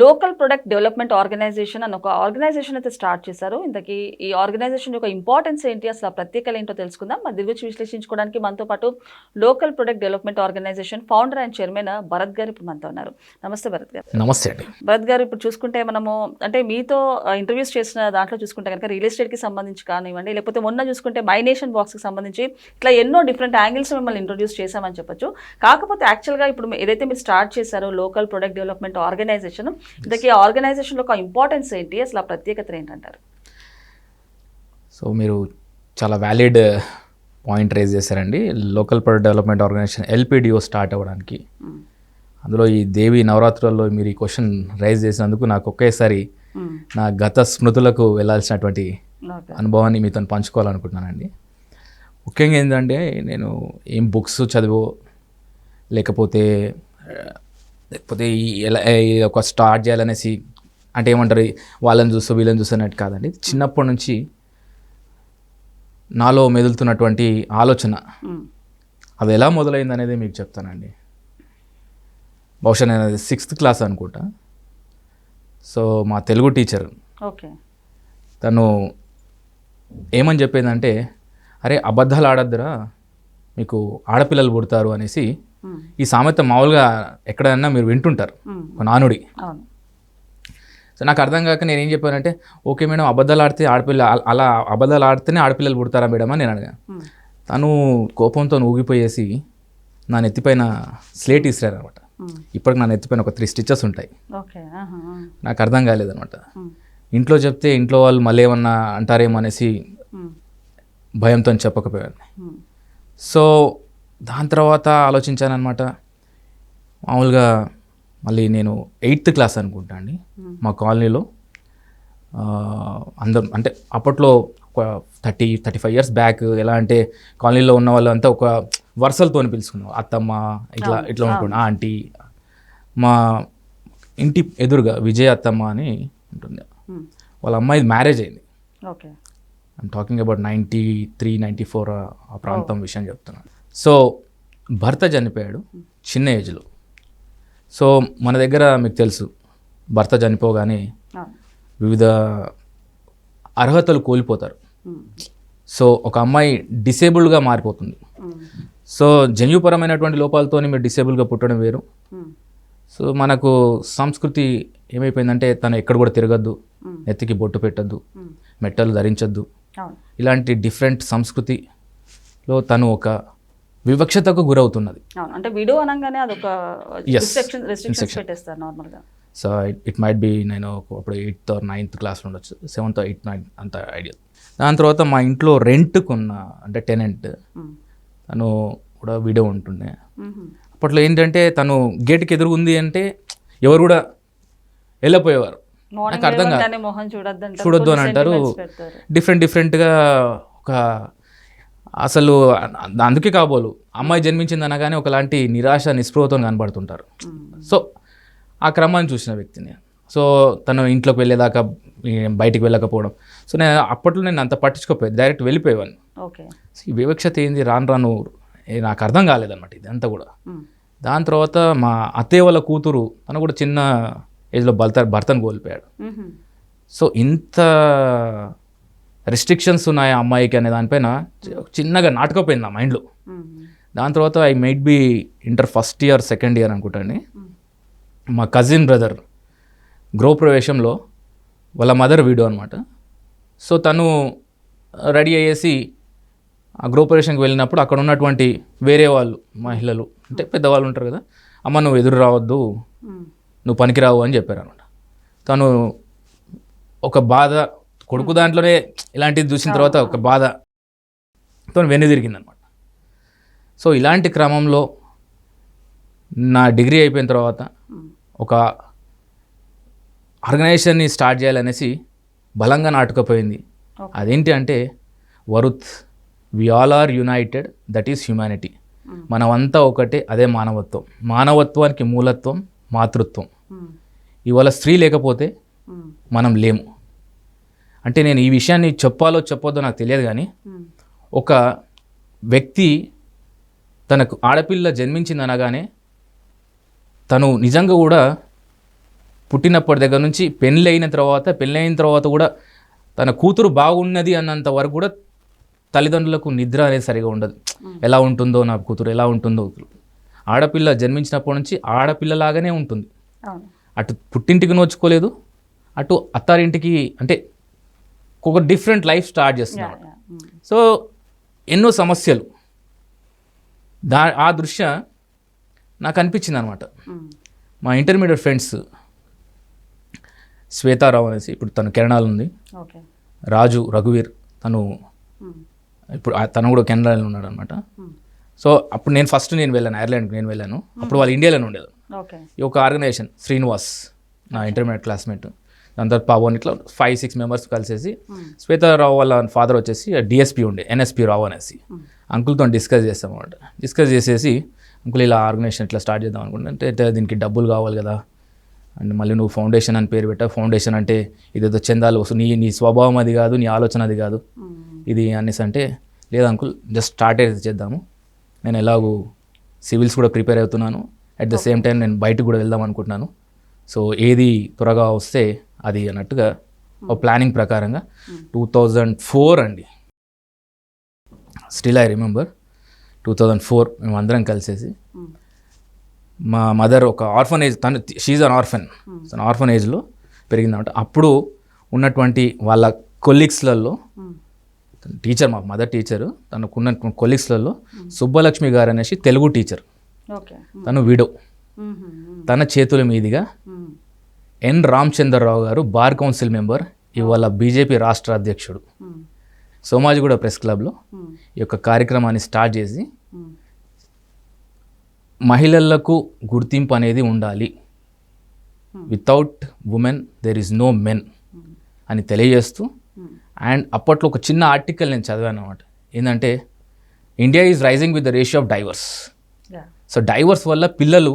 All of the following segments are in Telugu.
లోకల్ ప్రొడక్ట్ డెవలప్మెంట్ ఆర్గనైజేషన్ అని ఒక ఆర్గనైజేషన్ అయితే స్టార్ట్ చేశారు. ఇంతకీ ఈ ఆర్గనైజేషన్ యొక్క ఇంపార్టెన్స్ ఏంటి? అసలు ఆ ప్రత్యేకత ఏంటో తెలుసుకుందాం. మరి దీని గురించి విశ్లేషించుకోవడానికి మనతో పాటు local product development organization founder and chairman Bharat garu ఇప్పుడు మనతో ఉన్నారు. నమస్తే భరత్ గారు. నమస్తే అండి. భరత్ గారు ఇప్పుడు చూసుకుంటే మనము అంటే మీతో ఇంటర్వ్యూస్ చేసిన దాంట్లో చూసుకుంటే కనుక రియల్ ఎస్టేట్కి సంబంధించి కానివ్వండి లేకపోతే మొన్న చూసుకుంటే మై నేషన్ బాక్స్కి సంబంధించి ఇట్లా ఎన్నో డిఫరెంట్ యాంగిల్స్ మిమ్మల్ని ఇంట్రొడ్యూస్ చేశామని చెప్పొచ్చు. కాకపోతే యాక్చువల్గా ఇప్పుడు ఏదైతే మీరు స్టార్ట్ చేశారో లోకల్ ప్రొడక్ట్ డెవలప్మెంట్ ఆర్గనైజేషన్ ఇంతకీ ఆర్గనైజేషన్లో ఒక ఇంపార్టెన్స్ ఏంటి? అసలు ఆ ప్రత్యేకత ఏంటంటారు? సో మీరు చాలా వ్యాలిడ్ పాయింట్ రేజ్ చేశారండి. Local product development organization LPDO start అవ్వడానికి. అందులో ఈ దేవి నవరాత్రులలో మీరు ఈ క్వశ్చన్ రైజ్ చేసినందుకు నాకు ఒకేసారి. నా గత స్మృతులకు వెళ్ళాల్సినటువంటి అనుభవాన్ని మీతో పంచుకోవాలనుకుంటున్నానండి. ముఖ్యంగా ఏంటంటే నేను ఏం బుక్స్ చదివో లేకపోతే లేకపోతే ఈ ఎలా ఒక స్టార్ట్ చేయాలనేసి అంటే ఏమంటారు వాళ్ళని చూస్తూ వీళ్ళని చూస్తూ అన్నట్టు కాదండి చిన్నప్పటి నుంచి నాలో మెదులుతున్నటువంటి ఆలోచన. అది ఎలా మొదలైంది అనేది మీకు చెప్తానండి బహుశా నేను అది సిక్స్త్ క్లాస్ అనుకుంటా సో మా తెలుగు టీచర్ ఓకే తను ఏమని చెప్పిందంటే అరే అబద్ధాలు ఆడద్దురా మీకు ఆడపిల్లలు పుడతారు అనేసి. ఈ సామెత మామూలుగా ఎక్కడైనా మీరు వింటుంటారు నానుడి సో నాకు అర్థం కాక నేను ఏం చెప్పానంటే ఓకే మేడం అబద్ధాలు ఆడితే ఆడపిల్ల అల- అబద్ధాలు ఆడితేనే ఆడపిల్లలు పుడతారా మేడం అని నేను అడిగాను. తను కోపంతో ఊగిపోయేసి నా నెత్తిపైన స్లేట్ ఇసిరారు అనమాట. ఇప్పటికి నా నెత్తిపైన ఒక త్రీ స్టిచెస్ ఉంటాయి. నాకు అర్థం కాలేదనమాట. ఇంట్లో చెప్తే ఇంట్లో వాళ్ళు మళ్ళీ ఏమన్నా అంటారేమో అనేసి. భయంతో చెప్పకపోయాను. సో దాని తర్వాత ఆలోచించానమాట మామూలుగా మళ్ళీ నేను ఎయిత్ క్లాస్ అనుకుంటా అండి. మా కాలనీలో. అందరం అంటే అప్పట్లో ఒక thirty thirty five years back ఎలా అంటే కాలనీలో ఉన్న వాళ్ళంతా ఒక వరుసలతో పిలుచుకున్నాం అత్తమ్మ ఇట్లా ఇట్లా ఉంటుంది ఆంటీ మా ఇంటి ఎదురుగా విజయ అత్తమ్మ అని ఉంటుంది. వాళ్ళ అమ్మాయి మ్యారేజ్ అయింది. Okay. I'm talking about ninety three ninety four ఆ ప్రాంతం విషయం చెప్తున్నాను సో భర్త చనిపోయాడు చిన్న ఏజ్లో సో మన దగ్గర మీకు తెలుసు భర్త చనిపోగానే వివిధ అర్హతలు కోల్పోతారు. సో ఒక అమ్మాయి డిసేబుల్డ్గా మారిపోతుంది. సో జన్యుపరమైనటువంటి లోపాలతో మీరు డిసేబుల్గా పుట్టడం వేరు. సో మనకు సంస్కృతి ఏమైపోయిందంటే తను ఎక్కడ కూడా తిరగద్దు. నెత్తికి బొట్టు పెట్టద్దు. మెట్టలు ధరించద్దు ఇలాంటి డిఫరెంట్ సంస్కృతిలో తను ఒక వివక్షతకు గురవుతున్నది. అంటే విడో అనగానే అదొక. పెట్టేస్తారు నార్మల్గా. సో ఇట్ మైట్ బి నేను అప్పుడు ఎయిత్ ఆర్ నైన్త్ క్లాస్లో ఉండొచ్చు. సెవెంత్ ఎయిత్ నైన్త్ అంత ఐడియా దాని తర్వాత మా ఇంట్లో రెంట్కున్న అంటే టెనెంట్ తను కూడా వీడియో ఉంటుండే. అప్పట్లో ఏంటంటే తను గేట్కి ఎదురు ఉంది అంటే ఎవరు కూడా వెళ్ళిపోయేవారు. నాకు అర్థం కాదు. చూడొద్దు అని అంటారు. డిఫరెంట్ డిఫరెంట్గా ఒక అసలు అందుకే కాబోలు అమ్మాయి జన్మించింది అనగానే ఒకలాంటి నిరాశ నిస్పృహతో కనబడుతుంటారు. సో ఆ క్రమాన్ని చూసిన వ్యక్తిని సో తను ఇంట్లోకి వెళ్ళేదాకా బయటికి వెళ్ళకపోవడం సో నేను అప్పట్లో నేను అంత పట్టించుకోపోయాను డైరెక్ట్ వెళ్ళిపోయేవాడిని ఓకే సో ఈ వివక్షత ఏంది రాను రాను నాకు అర్థం కాలేదన్నమాట ఇది అంతా కూడా. దాని తర్వాత మా అత్తయ్య వాళ్ళ కూతురు తను కూడా చిన్న ఏజ్లో భర్త భర్తను కోల్పోయాడు. సో ఇంత రెస్ట్రిక్షన్స్ ఉన్నాయి ఆ అమ్మాయికి అనే దానిపైన చిన్నగా నాటుకపోయింది నా మైండ్లో. దాని తర్వాత I might be inter first year second year అనుకుంటాండి మ్మ్. మా కజిన్ బ్రదర్ గృహప్రవేశంలో వాళ్ళ మదర్ వీడియో అనమాట సో తను రెడీ అయ్యేసి ఆ గృహప్రవేశంకి వెళ్ళినప్పుడు అక్కడ ఉన్నటువంటి వేరే వాళ్ళు మహిళలు అంటే పెద్దవాళ్ళు ఉంటారు కదా అమ్మ నువ్వు ఎదురు రావద్దు. నువ్వు పనికిరావు అని చెప్పారు అనమాట తను ఒక బాధ కొడుకు దాంట్లోనే ఇలాంటిది చూసిన తర్వాత ఒక బాధ తను వెనుదిరిగింది అనమాట సో ఇలాంటి క్రమంలో నా డిగ్రీ అయిపోయిన తర్వాత. ఒక ఆర్గనైజేషన్ని స్టార్ట్ చేయాలనేసి బలంగా నాటుకపోయింది. అదేంటి అంటే వరుత్ we all are united that is humanity. మనమంతా ఒకటే అదే మానవత్వం మానవత్వానికి మూలత్వం మాతృత్వం. ఇవాళ స్త్రీ లేకపోతే. మనం లేము అంటే నేను ఈ విషయాన్ని చెప్పాలో చెప్పొద్దో నాకు తెలియదు కానీ. ఒక వ్యక్తి తనకు ఆడపిల్ల జన్మించింది అనగానే తను నిజంగా కూడా పుట్టినప్పటి దగ్గర నుంచి పెళ్ళి అయిన తర్వాత పెళ్ళి అయిన తర్వాత కూడా తన కూతురు బాగున్నది అన్నంత వరకు కూడా తల్లిదండ్రులకు నిద్ర అనేది సరిగా ఉండదు. ఎలా ఉంటుందో నా కూతురు ఎలా ఉంటుందో. ఆడపిల్ల జన్మించినప్పటి నుంచి ఆడపిల్లలాగానే ఉంటుంది. అటు పుట్టింటికి నోచుకోలేదు అటు అత్తారింటికి అంటే ఒక different life start um. So ఎన్నో సమస్యలు. దా ఆ దృష్ట్యా నాకు అనిపించింది అనమాట. మా ఇంటర్మీడియట్ ఫ్రెండ్స్ శ్వేతారావు అనేసి ఇప్పుడు తను కెనడాలో ఉంది. రాజు రఘువీర్ తను. ఇప్పుడు తను కూడా కెనడాలో ఉన్నాడు అనమాట. సో అప్పుడు నేను ఫస్ట్ నేను వెళ్ళాను ఐర్లాండ్కి నేను వెళ్ళాను. అప్పుడు వాళ్ళు ఇండియాలోనే ఉండేది ఒక ఆర్గనైజేషన్ శ్రీనివాస్ నా ఇంటర్మీడియట్ క్లాస్మేట్. దాని తర్వాత పవన్ ఇట్లా ఫైవ్ సిక్స్ మెంబర్స్ కలిసేసి శ్వేతారావు వాళ్ళ ఫాదర్ వచ్చేసి డిఎస్పీ ఉండే ఎన్ఎస్పి రావు అనేసి. అంకుల్తో డిస్కస్ చేస్తాం అనమాట డిస్కస్ చేసేసి అంకుల్ ఇలా ఆర్గనైజేషన్ ఇట్లా స్టార్ట్ చేద్దాం అనుకుంటే అంటే దీనికి డబ్బులు కావాలి కదా. అండ్ మళ్ళీ నువ్వు ఫౌండేషన్ అని పేరు పెట్టావు. ఫౌండేషన్ అంటే ఇదేదో చందాలు వస్తు నీ నీ స్వభావం అది కాదు నీ ఆలోచన అది కాదు. ఉమ్. ఇది అనేసి అంటే లేదు అంకుల్ జస్ట్ స్టార్ట్ అయితే చేద్దాము. నేను ఎలాగూ సివిల్స్ కూడా ప్రిపేర్ అవుతున్నాను. అట్ ద సేమ్ టైం నేను బయటకు కూడా వెళ్దాం అనుకుంటున్నాను. సో ఏది త్వరగా వస్తే అది అన్నట్టుగా ఒక ప్లానింగ్ ప్రకారంగా టూ థౌజండ్ ఫోర్ అండి still I remember two thousand four మేము అందరం కలిసేసి. మా మదర్ ఒక ఆర్ఫనేజ్ తను షీజ్ అన్ ఆర్ఫన్ తన ఆర్ఫనేజ్లో పెరిగిందన్నమాట అప్పుడు ఉన్నటువంటి వాళ్ళ కొలీగ్స్లలో. టీచర్ మా మదర్ టీచరు తనకున్న కొలీగ్స్లలో సుబ్బలక్ష్మి గారు అనేసి తెలుగు టీచర్ ఓకే తను విడో. తన చేతుల మీదుగా. N Ramachandra Rao garu bar council member ఇవాళ బీజేపీ రాష్ట్ర అధ్యక్షుడు. సోమాజిగూడ ప్రెస్ క్లబ్లో. ఈ యొక్క కార్యక్రమాన్ని స్టార్ట్ చేసి. మహిళలకు గుర్తింపు అనేది ఉండాలి without women there is no men అని తెలియజేస్తూ. అండ్ అప్పట్లో ఒక చిన్న ఆర్టికల్ నేను చదివాను అనమాట ఏంటంటే India is rising with the ratio of divorce so divorce వల్ల పిల్లలు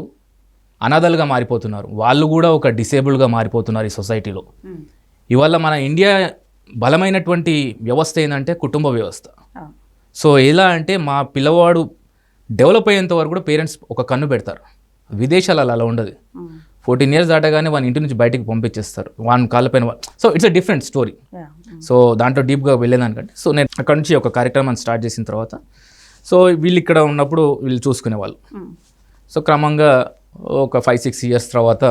అనాథలుగా మారిపోతున్నారు వాళ్ళు కూడా ఒక డిసేబుల్గా మారిపోతున్నారు ఈ సొసైటీలో. ఇవాళ మన ఇండియా బలమైనటువంటి వ్యవస్థ ఏంటంటే కుటుంబ వ్యవస్థ. సో ఎలా అంటే మా పిల్లవాడు డెవలప్ అయ్యేంత వరకు కూడా పేరెంట్స్ ఒక కన్ను పెడతారు విదేశాలలో అలా ఉండదు. ఫోర్టీన్ ఇయర్స్ దాటగానే వాని ఇంటి నుంచి బయటికి పంపించేస్తారు వాని కాళ్ళపైన so it's a different story. So దాంట్లో డీప్గా వెళ్ళేదానికంటే సో నేను అక్కడ నుంచి ఒక కార్యక్రమాన్ని స్టార్ట్ చేసిన తర్వాత సో వీళ్ళు ఇక్కడ ఉన్నప్పుడు వీళ్ళు చూసుకునేవాళ్ళు. సో క్రమంగా ఒక ఫైవ్ సిక్స్ ఇయర్స్ తర్వాత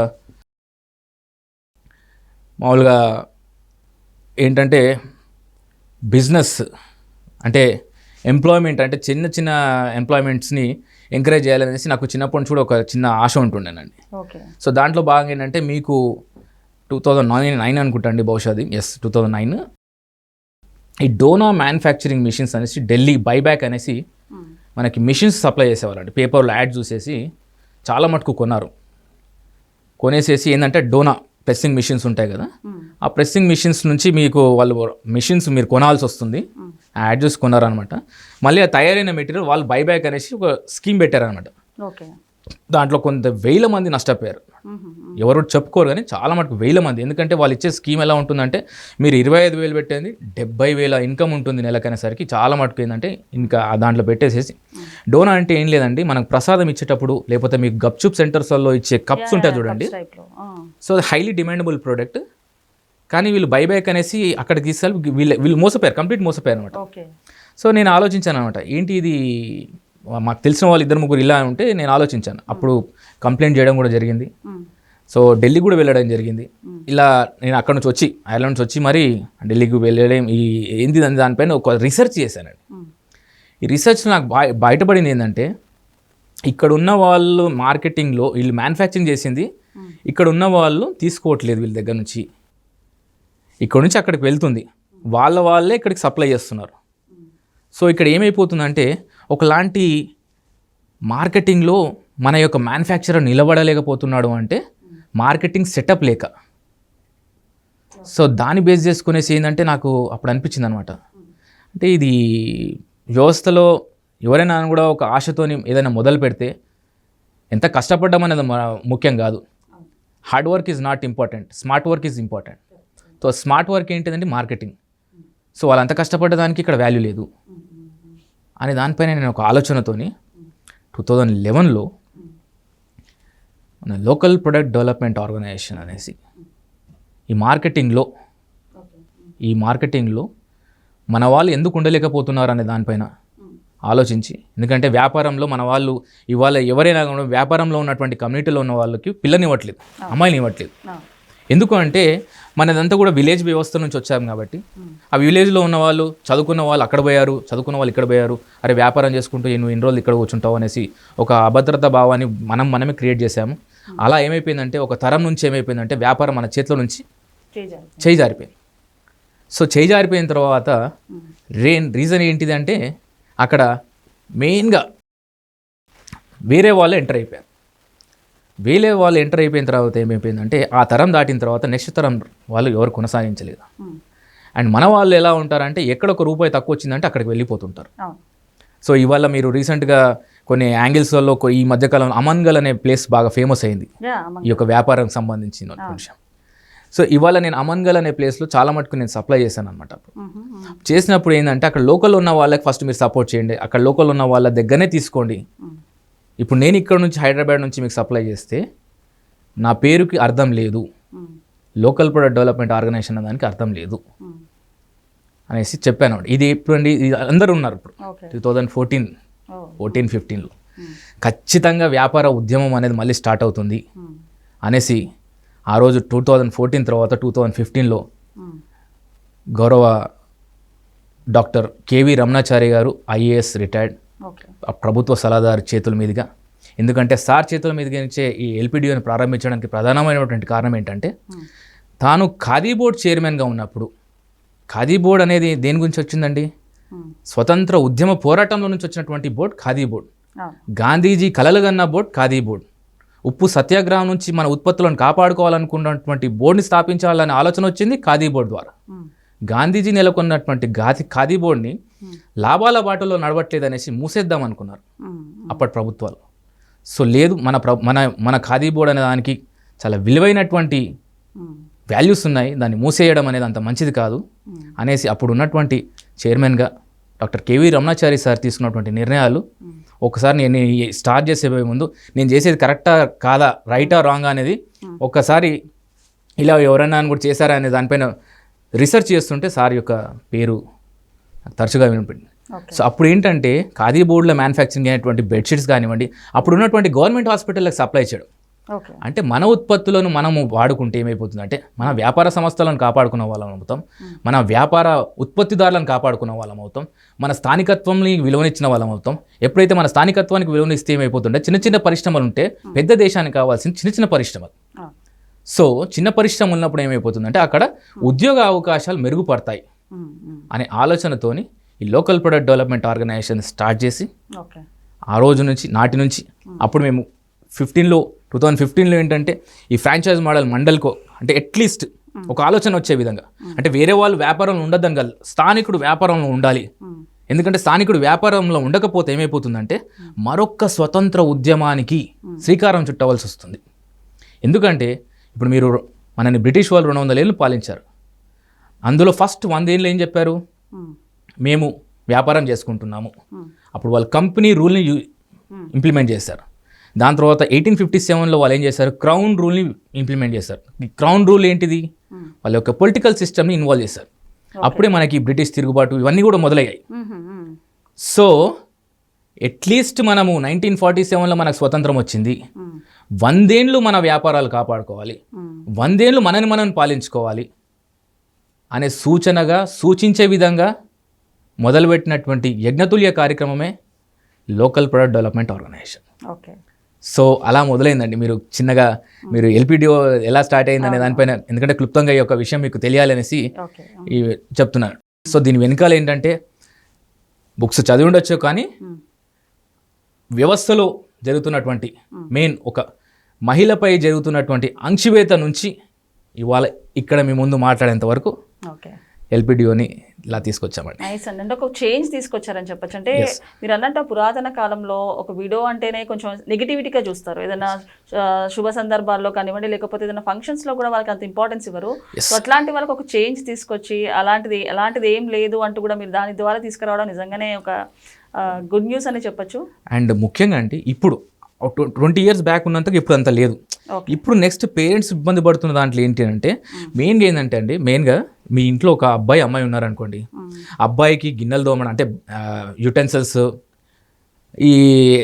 మామూలుగా ఏంటంటే బిజినెస్ అంటే ఎంప్లాయ్మెంట్ అంటే చిన్న చిన్న ఎంప్లాయ్మెంట్స్ని ఎంకరేజ్ చేయాలనేసి నాకు చిన్నప్పటి నుంచి కూడా ఒక చిన్న ఆశ ఉంటుండేనండి. సో దాంట్లో భాగంగా ఏంటంటే మీకు టూ థౌజండ్ నైన్ నైన్ అనుకుంటా అండి బహుశా అది. ఎస్ టూ థౌజండ్ నైన్ ఈ డోనా మ్యానుఫ్యాక్చరింగ్ మిషన్స్ అనేసి ఢిల్లీ బైబ్యాక్ అనేసి. మనకి మిషన్స్ సప్లై చేసేవాళ్ళండి. పేపర్లో యాడ్ చూసేసి చాలా మటుకు కొన్నారు. కొనేసేసి ఏంటంటే డోనా ప్రెస్సింగ్ మిషన్స్ ఉంటాయి కదా. ఆ ప్రెస్సింగ్ మిషన్స్ నుంచి మీకు వాళ్ళు మిషన్స్ మీరు కొనాల్సి వస్తుంది. యాడ్ చూసి కొన్నారనమాట మళ్ళీ ఆ తయారైన మెటీరియల్ వాళ్ళు బైబ్యాక్ అనేసి ఒక స్కీమ్ పెట్టారనమాట ఓకే. దాంట్లో కొంత వేల మంది నష్టపోయారు. ఎవరు చెప్పుకోరు కానీ చాలా మటుకు వేల మంది. ఎందుకంటే వాళ్ళు ఇచ్చే స్కీమ్ ఎలా ఉంటుందంటే మీరు ఇరవై ఐదు వేలు పెట్టేది డెబ్బై వేల ఇన్కమ్ ఉంటుంది నెలకనేసరికి చాలా మటుకు ఏంటంటే ఇంకా దాంట్లో పెట్టేసేసి. డోనా అంటే ఏం లేదండి మనకు ప్రసాదం ఇచ్చేటప్పుడు లేకపోతే మీకు గప్చుప్ సెంటర్స్లో ఇచ్చే కప్స్ ఉంటాయి చూడండి. సో హైలీ డిమాండబుల్ ప్రోడక్ట్ కానీ వీళ్ళు బైబ్యాక్ అనేసి అక్కడికి తీసుకెళ్ళి వీళ్ళు వీళ్ళు మోసపోయారు కంప్లీట్ మోసపోయారు అనమాట సో నేను ఆలోచించాను అనమాట ఏంటి ఇది మాకు తెలిసిన వాళ్ళు ఇద్దరు ముగ్గురు ఇలా ఉంటే నేను ఆలోచించాను. అప్పుడు కంప్లైంట్ చేయడం కూడా జరిగింది. సో ఢిల్లీ కూడా వెళ్ళడం జరిగింది. ఇలా నేను అక్కడ నుంచి వచ్చి ఐర్లాండ్ నుంచి వచ్చి మరి ఢిల్లీకి వెళ్ళడం ఈ ఏంది అని దానిపైన ఒక రీసెర్చ్ చేశానండి. ఈ రీసెర్చ్ నాకు బయ బయటపడింది ఏంటంటే ఇక్కడ ఉన్న వాళ్ళు మార్కెటింగ్లో వీళ్ళు మ్యానుఫ్యాక్చరింగ్ చేసింది ఇక్కడ ఉన్న వాళ్ళు తీసుకోవట్లేదు వీళ్ళ దగ్గర నుంచి. ఇక్కడ నుంచి అక్కడికి వెళ్తుంది. వాళ్ళ వాళ్ళే ఇక్కడికి సప్లై చేస్తున్నారు. సో ఇక్కడ ఏమైపోతుందంటే ఒకలాంటి మార్కెటింగ్లో మన యొక్క మ్యానుఫ్యాక్చరర్ నిలబడలేకపోతున్నాడు అంటే మార్కెటింగ్ సెటప్ లేక. సో దాన్ని బేస్ చేసుకునేసి ఏంటంటే నాకు అప్పుడు అనిపించింది అనమాట అంటే ఇది వ్యవస్థలో ఎవరైనా కూడా ఒక ఆశతోని ఏదైనా మొదలు పెడితే ఎంత కష్టపడ్డామనేది ముఖ్యం కాదు. Hard work is not important smart work is important. So smart work ఏంటిదంటే మార్కెటింగ్. సో వాళ్ళు అంత కష్టపడ్డ దానికి ఇక్కడ వాల్యూ లేదు. అనే దానిపైన నేను ఒక ఆలోచనతోని టూ థౌజండ్ లెవెన్లో మన లోకల్ ప్రొడక్ట్ డెవలప్మెంట్ ఆర్గనైజేషన్ అనేసి ఈ మార్కెటింగ్లో ఈ మార్కెటింగ్లో మన వాళ్ళు ఎందుకు ఉండలేకపోతున్నారు అనే దానిపైన ఆలోచించి ఎందుకంటే వ్యాపారంలో మన వాళ్ళు ఇవాళ ఎవరైనా వ్యాపారంలో ఉన్నటువంటి కమ్యూనిటీలో ఉన్న వాళ్ళకి పిల్లనివ్వట్లేదు అమ్మాయిని ఇవ్వట్లేదు ఎందుకు అంటే మనదంతా కూడా విలేజ్ వ్యవస్థ నుంచి వచ్చాం కాబట్టి. ఆ విలేజ్లో ఉన్న వాళ్ళు చదువుకున్న వాళ్ళు అక్కడ పోయారు చదువుకున్న వాళ్ళు ఇక్కడ పోయారు. అరే వ్యాపారం చేసుకుంటూ నువ్వు ఇన్ని రోజులు ఇక్కడ కూర్చుంటావు అనేసి ఒక అభద్రత భావాన్ని మనం మనమే క్రియేట్ చేశాము. అలా ఏమైపోయిందంటే ఒక తరం నుంచి ఏమైపోయిందంటే వ్యాపారం మన చేతిలో నుంచి చేయి జారిపోయింది. సో చేయి జారిపోయిన తర్వాత రే రీజన్ ఏంటిది అంటే అక్కడ మెయిన్గా వేరే వాళ్ళు ఎంటర్ అయిపోయారు. వేరే వాళ్ళు ఎంటర్ అయిపోయిన తర్వాత ఏమైపోయిందంటే ఆ తరం దాటిన తర్వాత నెక్స్ట్ తరం వాళ్ళు ఎవరు కొనసాగించలేదు. అండ్ మన వాళ్ళు ఎలా ఉంటారంటే ఎక్కడ ఒక రూపాయి తక్కువ వచ్చిందంటే అక్కడికి వెళ్ళిపోతుంటారు. అవును సో ఇవాళ మీరు రీసెంట్గా కొన్ని యాంగిల్స్లలో ఈ మధ్యకాలంలో అమన్గల్ అనే ప్లేస్ బాగా ఫేమస్ అయింది. ఈ యొక్క వ్యాపారం సంబంధించిన విషయం. సో ఇవాళ నేను అమన్గల్ అనే ప్లేస్లో చాలా మటుకు నేను సప్లై చేశాను అనమాట చేసినప్పుడు ఏంటంటే అక్కడ లోకల్ ఉన్న వాళ్ళకి ఫస్ట్ మీరు సపోర్ట్ చేయండి. అక్కడ లోకల్ ఉన్న వాళ్ళ దగ్గరనే తీసుకోండి. ఇప్పుడు నేను ఇక్కడ నుంచి హైదరాబాద్ నుంచి మీకు సప్లై చేస్తే నా పేరుకి అర్థం లేదు. లోకల్ ప్రొడక్ట్ డెవలప్మెంట్ ఆర్గనైజేషన్ అనే దానికి అర్థం లేదు. అనేసి చెప్పాను. ఇది ఎప్పుడండి? ఇది అందరూ ఉన్నారు ఇప్పుడు. టూ థౌజండ్ ఫోర్టీన్ ఫోర్టీన్ ఫిఫ్టీన్లో ఖచ్చితంగా వ్యాపార ఉద్యమం అనేది మళ్ళీ స్టార్ట్ అవుతుంది. అనేసి ఆ రోజు టూ థౌజండ్ ఫోర్టీన్ తర్వాత టూ థౌజండ్ ఫిఫ్టీన్లో గౌరవ డాక్టర్ కేవి రమణాచారి గారు ఐఏఎస్ రిటైర్డ్. ప్రభుత్వ సలహాదారు చేతుల మీదుగా. ఎందుకంటే సార్ చేతుల మీదుగా నుంచే ఈ ఎల్పిడిఓని ప్రారంభించడానికి ప్రధానమైనటువంటి కారణం ఏంటంటే తాను ఖాదీ బోర్డ్ చైర్మన్గా ఉన్నప్పుడు ఖాదీ బోర్డ్ అనేది దేని గురించి వచ్చిందండి? స్వతంత్ర ఉద్యమ పోరాటంలో నుంచి వచ్చినటువంటి బోర్డ్ ఖాదీ బోర్డ్. గాంధీజీ కలలుగన్న బోర్డ్ ఖాదీ బోర్డ్. ఉప్పు సత్యాగ్రహం నుంచి మన ఉత్పత్తులను కాపాడుకోవాలనుకున్నటువంటి బోర్డుని స్థాపించాలనే ఆలోచన వచ్చింది ఖాదీ బోర్డు ద్వారా. గాంధీజీ నెలకొన్నటువంటి గాది ఖాదీ బోర్డుని లాభాల బాటలో నడవట్లేదు అనేసి మూసేద్దాం అనుకున్నారు. అప్పటి ప్రభుత్వాలు. సో లేదు మన ప్ర మన మన ఖాదీ బోర్డు అనే దానికి చాలా విలువైనటువంటి వాల్యూస్ ఉన్నాయి. దాన్ని మూసేయడం అనేది అంత మంచిది కాదు. అనేసి అప్పుడు ఉన్నటువంటి చైర్మన్గా డాక్టర్ కేవీ రమణాచారి సార్ తీసుకున్నటువంటి నిర్ణయాలు ఒకసారి నేను స్టార్ట్ చేసే ముందు నేను చేసేది కరెక్టా కాదా రైటా రాంగా అనేది ఒక్కసారి ఇలా ఎవరైనా అని కూడా చేశారా అనే దానిపైన రీసెర్చ్ చేస్తుంటే సార్ యొక్క పేరు తరచుగా వినిపించింది సో అప్పుడు ఏంటంటే ఖాదీ బోర్డులో మ్యానుఫ్యాక్చరింగ్ అయినటువంటి బెడ్షీట్స్ కానివ్వండి అప్పుడు ఉన్నటువంటి గవర్నమెంట్ హాస్పిటల్కి సప్లై చేయడం అంటే మన ఉత్పత్తులను మనము వాడుకుంటే ఏమైపోతుందంటే మన వ్యాపార సంస్థలను కాపాడుకున్న వాళ్ళం అవుతాం. మన వ్యాపార ఉత్పత్తిదారులను కాపాడుకున్న వాళ్ళం అవుతాం. మన స్థానికత్వంని విలువనిచ్చిన వాళ్ళం అవుతాం. ఎప్పుడైతే మన స్థానికత్వానికి విలువనిస్తే ఏమైపోతుంటే చిన్న చిన్న పరిశ్రమలు ఉంటే పెద్ద దేశానికి కావాల్సిన చిన్న చిన్న పరిశ్రమలు. సో చిన్న పరిశ్రమ ఉన్నప్పుడు ఏమైపోతుందంటే అక్కడ ఉద్యోగ అవకాశాలు మెరుగుపడతాయి. అనే ఆలోచనతోని ఈ local product development organization start చేసి ఆ రోజు నుంచి నాటి నుంచి అప్పుడు మేము ఫిఫ్టీన్లో టూ థౌజండ్ ఫిఫ్టీన్లో ఏంటంటే ఈ ఫ్రాంచైజ్ మోడల్ మండల్కో అంటే అట్లీస్ట్ ఒక ఆలోచన వచ్చే విధంగా. అంటే వేరే వాళ్ళు వ్యాపారంలో ఉండద్దని కాదు స్థానికుడు వ్యాపారంలో ఉండాలి. ఎందుకంటే స్థానికుడు వ్యాపారంలో ఉండకపోతే ఏమైపోతుందంటే మరొక్క స్వతంత్ర ఉద్యమానికి శ్రీకారం చుట్టవలసి వస్తుంది. ఎందుకంటే ఇప్పుడు మీరు మనని బ్రిటిష్ వాళ్ళు రెండు వందల ఏళ్ళు పాలించారు. అందులో ఫస్ట్ వందేళ్ళు ఏం చెప్పారు? మేము. వ్యాపారం చేసుకుంటున్నాము. అప్పుడు వాళ్ళు కంపెనీ రూల్ని ఇంప్లిమెంట్ చేశారు. దాని తర్వాత ఎయిటీన్ ఫిఫ్టీ సెవెన్లో వాళ్ళు ఏం చేశారు? క్రౌన్ రూల్ని ఇంప్లిమెంట్ చేశారు. ఈ క్రౌన్ రూల్ ఏంటిది? వాళ్ళ యొక్క పొలిటికల్ సిస్టమ్ని ఇన్వాల్వ్ చేశారు. అప్పుడే మనకి బ్రిటిష్ తిరుగుబాటు ఇవన్నీ కూడా మొదలయ్యాయి. సో అట్లీస్ట్ మనము నైన్టీన్ ఫార్టీ సెవెన్లో మనకు స్వతంత్రం వచ్చింది. వందేండ్లు మన వ్యాపారాలు కాపాడుకోవాలి. వందేండ్లు మనని మనం పాలించుకోవాలి. అనే సూచనగా సూచించే విధంగా మొదలుపెట్టినటువంటి యజ్ఞతుల్య కార్యక్రమమే local product development organization. Okay. So అలా మొదలైందండి. మీరు చిన్నగా మీరు ఎల్పిడిఓ ఎలా స్టార్ట్ అయిందనే దానిపైన ఎందుకంటే క్లుప్తంగా ఈ యొక్క విషయం మీకు తెలియాలనేసి చెప్తున్నాను. సో దీని వెనకాల ఏంటంటే బుక్స్ చదివి ఉండొచ్చు కానీ వ్యవస్థలో జరుగుతున్నటువంటి మెయిన్ ఒక మహిళపై జరుగుతున్నటువంటి అంక్షివేత నుంచి ఇవాళ ఇక్కడ మీ ముందు మాట్లాడేంత వరకు ఓకే. ఎల్పిడిఓని ఇలా తీసుకొచ్చామండి. నైస్ అండి. అంటే ఒక చేంజ్ తీసుకొచ్చారని చెప్పొచ్చు. అంటే మీరు అన్నట్టు పురాతన కాలంలో ఒక వీడియో అంటేనే కొంచెం నెగిటివిటీగా చూస్తారు. ఏదైనా శుభ సందర్భాల్లో కానివ్వండి లేకపోతే ఏదైనా functions లో కూడా వాళ్ళకి అంత ఇంపార్టెన్స్ ఇవ్వరు. సో అట్లాంటి వాళ్ళకి ఒక చేంజ్ తీసుకొచ్చి అలాంటిది అలాంటిది ఏం లేదు అంటూ కూడా మీరు దాని ద్వారా తీసుకురావడం నిజంగానే ఒక గుడ్ న్యూస్ అని చెప్పొచ్చు. అండ్ ముఖ్యంగా అంటే ఇప్పుడు ట్వంటీ ఇయర్స్ బ్యాక్ ఉన్నంతగా ఇప్పుడు అంత లేదు. ఇప్పుడు నెక్స్ట్ పేరెంట్స్ ఇబ్బంది పడుతున్న దాంట్లో ఏంటి అంటే మెయిన్గా ఏంటంటే అండి మెయిన్గా మీ ఇంట్లో ఒక అబ్బాయి అమ్మాయి ఉన్నారనుకోండి అబ్బాయికి గిన్నెలు దోమడం అంటే యుటెన్సిల్స్ ఈ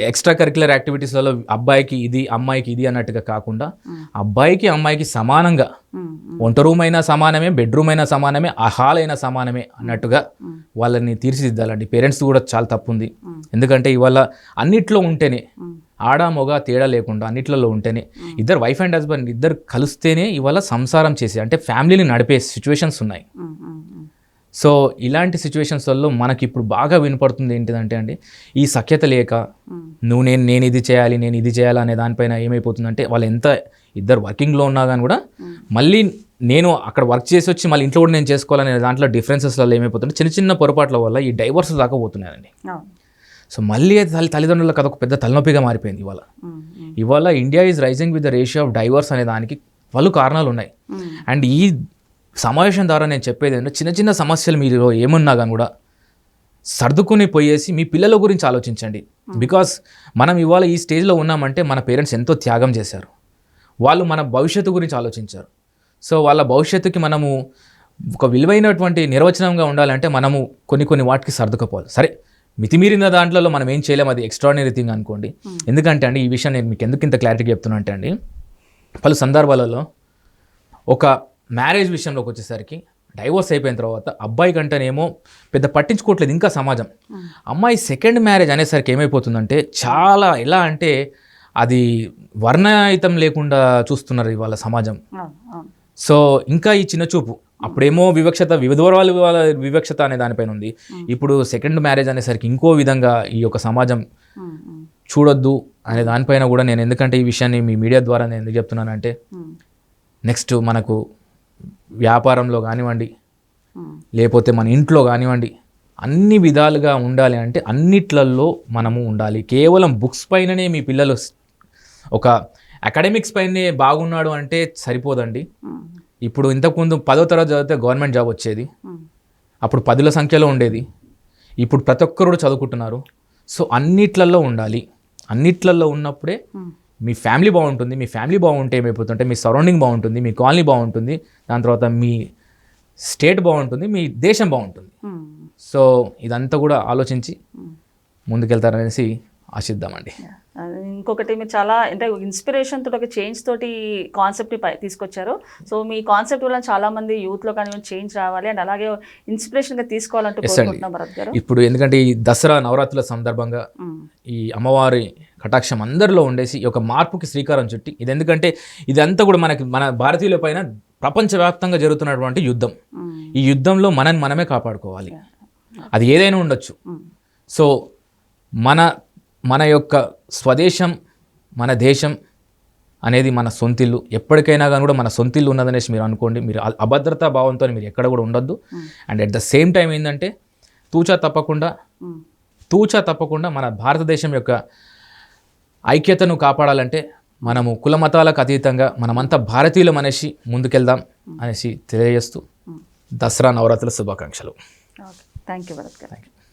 ఎక్స్ట్రా కరిక్యులర్ యాక్టివిటీస్లలో అబ్బాయికి ఇది అమ్మాయికి ఇది అన్నట్టుగా కాకుండా అబ్బాయికి అమ్మాయికి సమానంగా వంట రూమ్ అయినా సమానమే బెడ్రూమ్ అయినా సమానమే ఆ హాల్ అయినా సమానమే అన్నట్టుగా వాళ్ళని తీర్చిదిద్దాలండి. పేరెంట్స్ కూడా చాలా తప్పు ఉంది ఎందుకంటే ఇవాళ అన్నిట్లో ఉంటేనే ఆడ మొగ తేడా లేకుండా అన్నిట్లలో ఉంటేనే ఇద్దరు వైఫ్ అండ్ హస్బెండ్ ఇద్దరు కలిస్తేనే ఇవాళ సంసారం చేసి అంటే ఫ్యామిలీని నడిపే సిచ్యువేషన్స్ ఉన్నాయి. సో ఇలాంటి సిచ్యువేషన్స్లలో మనకి ఇప్పుడు బాగా వినపడుతుంది ఏంటిదంటే అండి ఈ సఖ్యత లేక నువ్వు నేను నేను ఇది చేయాలి నేను ఇది చేయాలి అనే దానిపైన ఏమైపోతుందంటే వాళ్ళు ఎంత ఇద్దరు వర్కింగ్లో ఉన్నా కానీ కూడా మళ్ళీ నేను అక్కడ వర్క్ చేసి వచ్చి మళ్ళీ ఇంట్లో కూడా నేను చేసుకోవాలనే దాంట్లో డిఫరెన్సెస్లలో ఏమైపోతుంటే చిన్న చిన్న పొరపాట్ల వల్ల ఈ డైవర్స్ దాకా పోతున్నాయండి. అవును. సో మళ్ళీ అది తల్లి తల్లిదండ్రులకు అదొక పెద్ద తలనొప్పిగా మారిపోయింది ఇవాళ. ఇవాళ India is rising with the ratio of divorce అనే దానికి పలు కారణాలు ఉన్నాయి అండ్ ఈ సమావేశం ద్వారా నేను చెప్పేది ఏంటంటే చిన్న చిన్న సమస్యలు మీరు ఏమున్నా కానీ కూడా సర్దుకుని పోయేసి మీ పిల్లల గురించి ఆలోచించండి. బికాస్ మనం ఇవాళ ఈ స్టేజ్లో ఉన్నామంటే మన పేరెంట్స్ ఎంతో త్యాగం చేశారు. వాళ్ళు మన భవిష్యత్తు గురించి ఆలోచించారు. సో వాళ్ళ భవిష్యత్తుకి మనము ఒక విలువైనటువంటి నిర్వచనంగా ఉండాలంటే మనము కొన్ని కొన్ని వాటికి సర్దుకుపోవాలి. సరే మితిమీరిన దాంట్లో మనం ఏం చేయలేము అది ఎక్స్ట్రాడినరీ థింగ్ అనుకోండి. ఎందుకంటే అండి ఈ విషయం నేను మీకు ఎందుకు ఇంత క్లారిటీగా చెప్తున్నా అంటే అండి పలు సందర్భాలలో ఒక మ్యారేజ్ విషయంలోకి వచ్చేసరికి డైవోర్స్ అయిపోయిన తర్వాత అబ్బాయి కంటేనేమో పెద్ద పట్టించుకోవట్లేదు ఇంకా సమాజం. అమ్మాయి సెకండ్ మ్యారేజ్ అనేసరికి ఏమైపోతుందంటే చాలా ఎలా అంటే అది వర్ణాయుతం లేకుండా చూస్తున్నారు ఇవాళ సమాజం. సో ఇంకా ఈ చిన్న చూపు అప్పుడేమో వివక్షత విధవరాలు వాళ్ళ వివక్షత అనే దానిపైన ఉంది. ఇప్పుడు సెకండ్ మ్యారేజ్ అనేసరికి ఇంకో విధంగా ఈ యొక్క సమాజం చూడొద్దు అనే దానిపైన కూడా నేను ఎందుకంటే ఈ విషయాన్ని మీ మీడియా ద్వారా నేను ఎందుకు చెప్తున్నానంటే నెక్స్ట్ మనకు వ్యాపారంలో కానివ్వండి లేకపోతే మన ఇంట్లో కానివ్వండి అన్ని విధాలుగా ఉండాలి అంటే అన్నిట్లల్లో మనము ఉండాలి. కేవలం బుక్స్ పైననే మీ పిల్లలు ఒక అకాడమిక్స్ పైనే బాగున్నాడు అంటే సరిపోదండి. ఇప్పుడు ఇంతకుముందు పదో తరగతి చదివితే గవర్నమెంట్ జాబ్ వచ్చేది. అప్పుడు పదుల సంఖ్యలో ఉండేది. ఇప్పుడు ప్రతి ఒక్కరు చదువుకుంటున్నారు. సో అన్నిట్లలో ఉండాలి. అన్నిట్లలో ఉన్నప్పుడే మీ ఫ్యామిలీ బాగుంటుంది మీ ఫ్యామిలీ బాగుంటే ఏమైపోతుంటే మీ సరౌండింగ్ బాగుంటుంది మీ కాలనీ బాగుంటుంది దాని తర్వాత మీ స్టేట్ బాగుంటుంది మీ దేశం బాగుంటుంది ఉమ్. సో ఇదంతా కూడా ఆలోచించి ఉమ్. ముందుకెళ్తారనేసి ఆశిద్దామండి. ఇంకొకటి మీరు చాలా అంటే ఇన్స్పిరేషన్ తోటి ఒక చేంజ్ తోటి కాన్సెప్ట్ తీసుకొచ్చారు. సో మీ కాన్సెప్ట్ వల్ల చాలా మంది యూత్లో కానీ చేంజ్ రావాలి అండ్ అలాగే ఇన్స్పిరేషన్గా తీసుకోవాలంటూ భరత్ గారు. ఇప్పుడు ఎందుకంటే ఈ దసరా నవరాత్రుల సందర్భంగా ఈ అమ్మవారి కటాక్షం అందరిలో ఉండేసి యొక్క మార్పుకి శ్రీకారం చుట్టి ఇది ఎందుకంటే ఇదంతా కూడా మనకి మన భారతీయుల పైన ప్రపంచవ్యాప్తంగా జరుగుతున్నటువంటి యుద్ధం. ఈ యుద్ధంలో మనని మనమే కాపాడుకోవాలి. అది ఏదైనా ఉండొచ్చు. సో మన మన యొక్క స్వదేశం మన దేశం అనేది మన సొంతిల్లు. ఎప్పటికైనా కానీ కూడా మన సొంతిల్లు ఉన్నదనేసి మీరు అనుకోండి మీరు అభద్రతా భావంతో మీరు ఎక్కడ కూడా ఉండొద్దు. And at the same time ఏంటంటే తూచా తప్పకుండా తూచా తప్పకుండా మన భారతదేశం యొక్క ఐక్యతను కాపాడాలంటే మనము కుల మతాలకు అతీతంగా మనమంతా భారతీయులం అనేసి ముందుకెళ్దాం అనేసి తెలియజేస్తూ దసరా నవరాత్రుల శుభాకాంక్షలు. ఓకే. థ్యాంక్ యూ భరత్ గారు